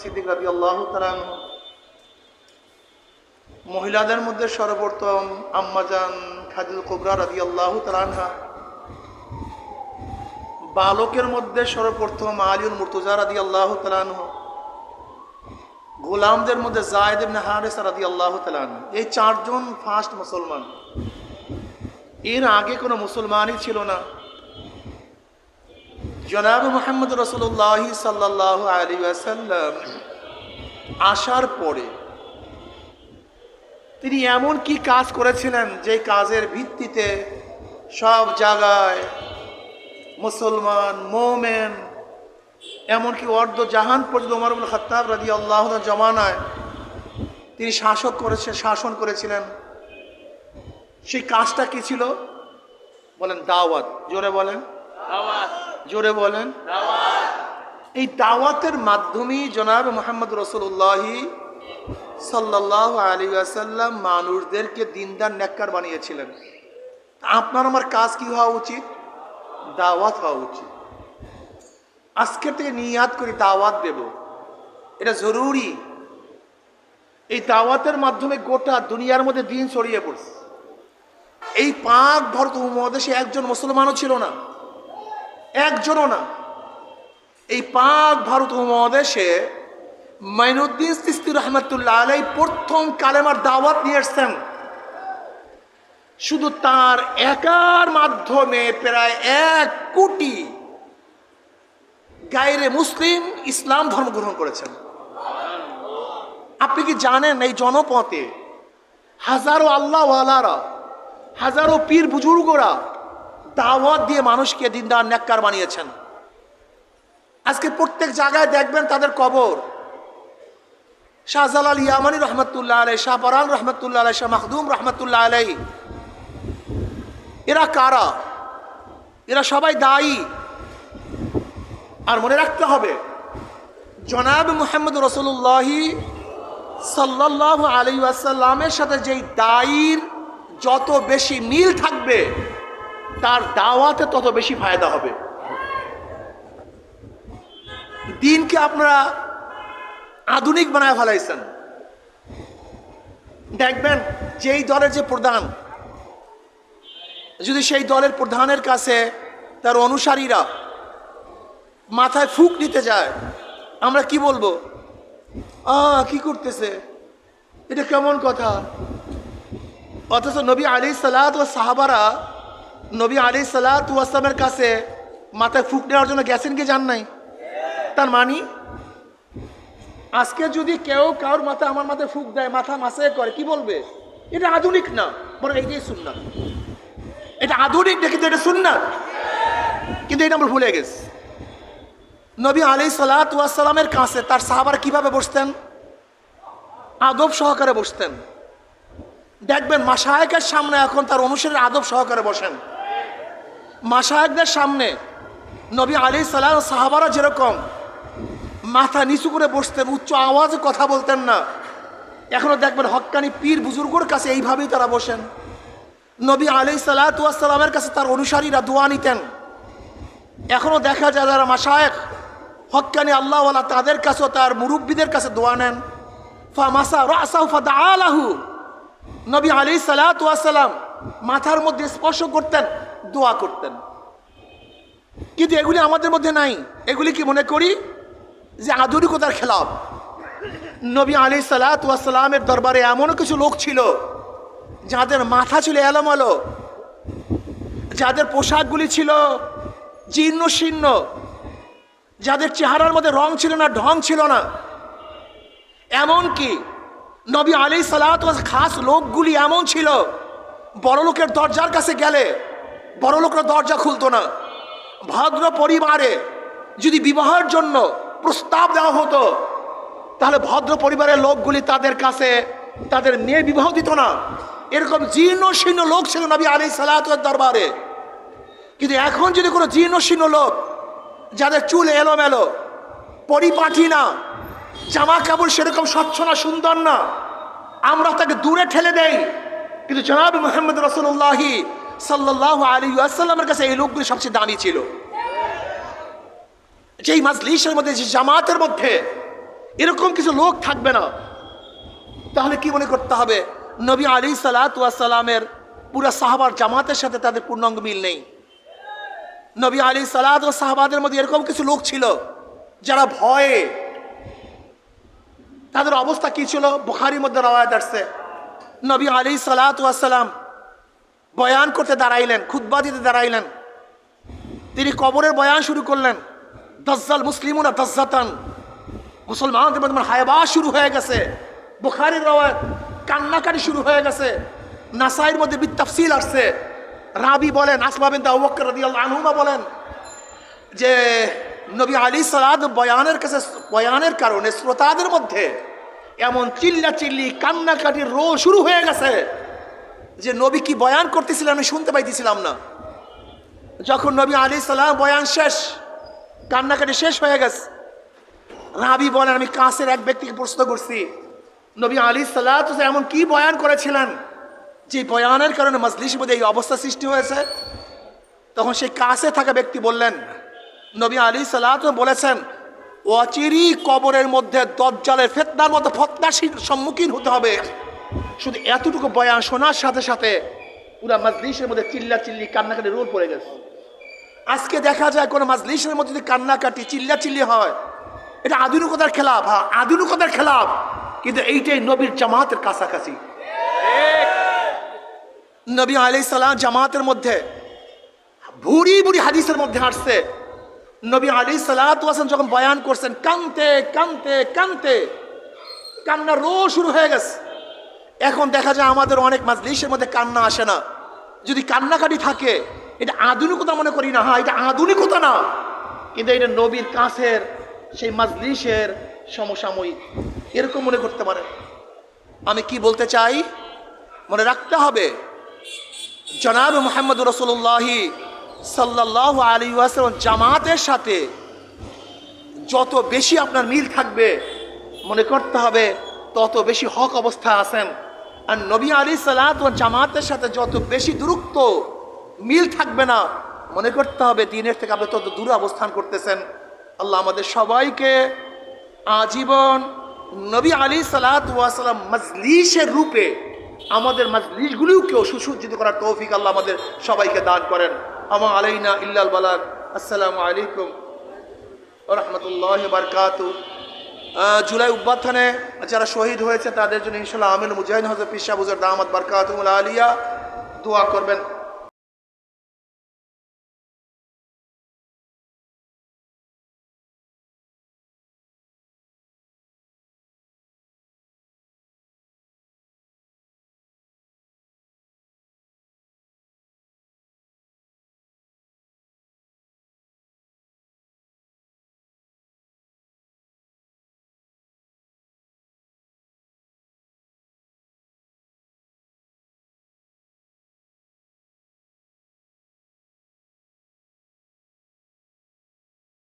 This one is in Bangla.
সিদ্দিক রাজি আল্লাহ মহিলাদের মধ্যে সর্বপ্রথম আম্মাজান খাদিল কোবরা রাজি আল্লাহ তালানহা বালকের মধ্যে সর্বপ্রথম আলিউল মুর্তুজা রাদি আল্লাহ তালানহ গোলামদের মধ্যে জায়দ ইবনে হারেস রাদি আল্লাহ তালানহ এই চারজন ফার্স্ট মুসলমান। এর আগে কোনো মুসলমানই ছিল না। জনাব মোহাম্মদ রসুল্লাহ সাল্লাহ আলী আসাল্লাম আসার পরে তিনি এমন কি কাজ করেছিলেন যে কাজের ভিত্তিতে সব জায়গায় মুসলমান, মোমেন, এমনকি অর্ধ জাহান পর্যন্ত উমর খত্তাব রাজি আল্লাহ জমানায় তিনি শাসক করেছে, শাসন করেছিলেন। সেই কাজটা কি ছিল? বলেন দাওয়াত, জোরে বলেন। জোরে বলেন। এই দাওয়াতের মাধ্যমেই জনাব মোহাম্মদ রসুল্লাহি সাল্লাহ আলী আসাল্লাম মানুষদেরকে দিনদার, নেককার বানিয়েছিলেন। আপনার আমার কাজ কি হওয়া উচিত? দাওয়াত হওয়া উচিত। আজকের থেকে নিয়াদ করি দাওয়াত দেব। এটা জরুরি। এই দাওয়াতের মাধ্যমে গোটা দুনিয়ার মধ্যে দিন ছড়িয়ে পড়ছে। এই পাক ভারত উপমহাদেশে একজন মুসলমানও ছিল না। একজনও না। এই পাক ভারত উপমহাদেশে মাইনুদ্দিন সিস্তি রহমতুল্লাহ আলাই প্রথম কালেমার দাওয়াত নিয়ে এসছেন শুধু তার একার মাধ্যমে প্রায় এক কোটি গায়রে মুসলিম ইসলাম ধর্ম গ্রহণ করেছেন। আপনি কি জানেন এই জনপথে হাজারো আল্লাহওয়ালারা, হাজারো পীর বুজুর্গরা দাওয়াত দিয়ে মানুষকে দিনদার নেককার বানিয়েছেন। আজকে প্রত্যেক জায়গায় দেখবেন তাদের কবর। শাহজালাল ইয়ামানি রহমতুল্লাহ আলাই শাহ পরান রহমতুল্লাহ আলাই শাহ মাহদুম রহমতুল্লাহ আলাই এরা কারা? এরা সবাই দায়ী। আর মনে রাখতে হবে, জনাব মোহাম্মদ রসুল্লাহি সাল্লাহ আলী আসাল্লামের সাথে যেই দায়ীর যত বেশি মিল থাকবে তার দাওয়াতে তত বেশি ফায়দা হবে। দিনকে আপনারা আধুনিক বানায় ফেলাইছেন। দেখবেন, যেই দলের যে প্রধান, যদি সেই দলের প্রধানের কাছে তার অনুসারীরা মাথায় ফুক নিতে যায়, আমরা কি বলব? আ, কি করতেছে? এটা কেমন কথা? অথচ নবী আলী সালাত ও সাহাবারা নবী আলী সালাত আসলামের কাছে মাথায় ফুক নেওয়ার জন্য গেছেন কি যান নাই? তার মানি, আজকে যদি কেউ কারোর মাথায় আমার মাথায় ফুক দেয়, মাথা মাসায় করে, কি বলবে? এটা আধুনিক না, বরং এইটাই শুননা এটা আধুনিক না, কিন্তু এটা শুননা কিন্তু এটা আমরা ভুলে গেছি। নবী আলী সালাতামের কাছে তার সাহাবার কীভাবে বসতেন? আদব সহকারে বসতেন। দেখবেন মাসায়কের সামনে এখন তার অনুসারীর আদব সহকারে বসেন। মাসায়কদের সামনে নবী আলী সালাম, সাহাবারা যেরকম মাথা নিচু করে বসতেন, উচ্চ আওয়াজে কথা বলতেন না এখনও দেখবেন হক্কানি পীর বুজুর্গর কাছে এইভাবেই তারা বসেন। নবী আলী সালাতামের কাছে তার অনুসারীরা দোয়া নিতেন। এখনও দেখা যায় যারা মাসায়ক হক্কানি আল্লাহওয়ালা তাদের কাছেও তার মুরব্বীদের কাছে দোয়া নেন। ফা মাসা রাসাউ ফা আলাহু নবী আলী সালাতাম মাথার মধ্যে স্পর্শ করতেন। দোয়া করতেন। কিন্তু এগুলি আমাদের মধ্যে নাই। এগুলি কি মনে করি? যে আধুনিকতার খেলাফ। নবী আলী সালাতামের দরবারে এমনও কিছু লোক ছিল, যাদের মাথা ছিল এলোমালো, যাদের পোশাকগুলি ছিল জীর্ণ শীর্ণ, যাদের চেহারার মধ্যে রং ছিল না, ঢং ছিল না। এমন কি নবী আলী সালাত খাস লোকগুলি এমন ছিল বড় লোকের দরজার কাছে গেলে বড় লোকের দরজা খুলতো না। ভদ্র পরিবারে যদি বিবাহের জন্য প্রস্তাব দেওয়া হতো, তাহলে ভদ্র পরিবারের লোকগুলি তাদের কাছে তাদের মেয়ে বিবাহ দিত না। এরকম জীর্ণ শীর্ণ লোক ছিল নবী আলী সালাতের দরবারে। কিন্তু এখন যদি কোনো জীর্ণ শীর্ণ লোক, যাদের চুল এলোমেলো, পরিপাঠি না, জামা কাপড় সেরকম স্বচ্ছ না, সুন্দর না, আমরা তাকে দূরে ঠেলে দেই। কিন্তু জনাব মোহাম্মদ রসুল্লাহি সাল্লাহ আলী আসাল্লামের কাছে এই লোকগুলি সবচেয়ে দামি ছিল। যেই মাজলিসের মধ্যে যে জামাতের মধ্যে এরকম কিছু লোক থাকবে না, তাহলে কি মনে করতে হবে? নবী আলী সালাতামের পুরা সাহাবার জামাতের সাথে তাদের পূর্ণাঙ্গ মিল নেই। নবী আলী সালাদ ও সাহাবাদের মধ্যে এরকম কিছু লোক ছিল যারা ভয়ে তাদের অবস্থা কি ছিল? বুখারির মধ্যে রওয়ায়ত আসছে। নবী আলী সালাতাম বয়ান করতে দাঁড়াইলেন খুদ্া দিতে দাঁড়াইলেন। তিনি কবরের বয়ান শুরু করলেন। দজ্জাল মুসলিমুনা দজ্জাতান। মুসলমানদের মধ্যে হায়বা শুরু হয়ে গেছে। বুখারির রওয়ায়ত কান্নাকাটি শুরু হয়ে গেছে। নাসাইয়ের মধ্যে বিত্তাফসিল আসছে। রাবি বলেন, আসমা বিন আবুবকর রাদিয়াল্লাহু আনহুমা বলেন যে, নবী আলী সালাদ বয়ানের কাছে, বয়ানের কারণে শ্রোতাদের মধ্যে এমন চিল্লা চিল্লি কান্নাকাটির রো শুরু হয়ে গেছে। যে নবী কি বয়ান করতেছিলেন আমি শুনতে পাইতেছিলাম না। যখন নবী আলী সালাম বয়ান শেষ, কান্নাকাটি শেষ হয়ে গেছে। রাবি বলেন, আমি কাছের এক ব্যক্তিকে প্রশ্ন করছি, নবী আলী সাল্লাহ এমন কি বয়ান করেছিলেন যে বয়ানের কারণে মজলিসের মধ্যে এই অবস্থা সৃষ্টি হয়েছে? তখন সেই কাছে থাকা ব্যক্তি বললেন, নবী আলী সাল্লাহ বলেছেন অচিরি কবরের মধ্যে দজ্জালের ফেতনার মতো ফতনার সম্মুখীন হতে হবে। শুধু এতটুকু বয়ান শোনার সাথে সাথে পুরা মজলিসের মধ্যে চিল্লা চিল্লি কান্নাকাটি রোল পড়ে গেছে। আজকে দেখা যায় কোনো মাজলিসের মধ্যে যদি কান্নাকাটি চিল্লা চিল্লি হয়, এটা আধুনিকতার খেলাফ হ্যাঁ আধুনিকতার খেলাফ। কিন্তু এইটাই নবীর জামাতের কাছাকাছি। নবী আলি সালাম জামাতের মধ্যে ভুরি ভুরি হাদিসের মধ্যে আসছে। নবী আলি সালাম যখন বয়ান করছেন, কানতে কানতে কানতে কান্না রো শুরু হয়ে গেছে। এখন দেখা যায় আমাদের অনেক মাজলিসের মধ্যে কান্না আসে না। যদি কান্নাকাটি থাকে, এটা আধুনিকতা মনে করি না হ্যাঁ এটা আধুনিকতা না। কিন্তু এটা নবীর কাছের, সেই মাজলিসের সমসাময়িক। এরকম মনে করতে পারে। আমি কি বলতে চাই? মনে রাখতে হবে, জনাব মোহাম্মদ রসুল্লাহি সাল্লাহ আলী ওয়াসালাম জামাতের সাথে যত বেশি আপনার মিল থাকবে, মনে করতে হবে তত বেশি হক অবস্থা আছেন। আর নবী আলী সালাত ও জামাতের সাথে যত বেশি দূরত্ব, মিল থাকবে না। মনে করতে হবে দিনের থেকে আপনি তত দূরে অবস্থান করতেছেন। আল্লাহ আমাদের সবাইকে আজীবন নবী আলী সালাত ওয়াসালাম মজলিসের রূপে আমাদের মজলিসগুলিকেও সুসজ্জিত করার তৌফিক আল্লাহ আমাদের সবাইকে দান করেন। আমা আলাইনা ইল্লাল বালাক আসসালামু আলাইকুম রহমতুল্লাহ বারকাত জুলাই উব্বাথানে যারা শহীদ হয়েছে তাদের জন্য ইনশাল্লাহ আমিন মুজাহিদ হজর পিসাবুজর দামাদ দামাত বারকাত আলিয়া দোয়া করবেন।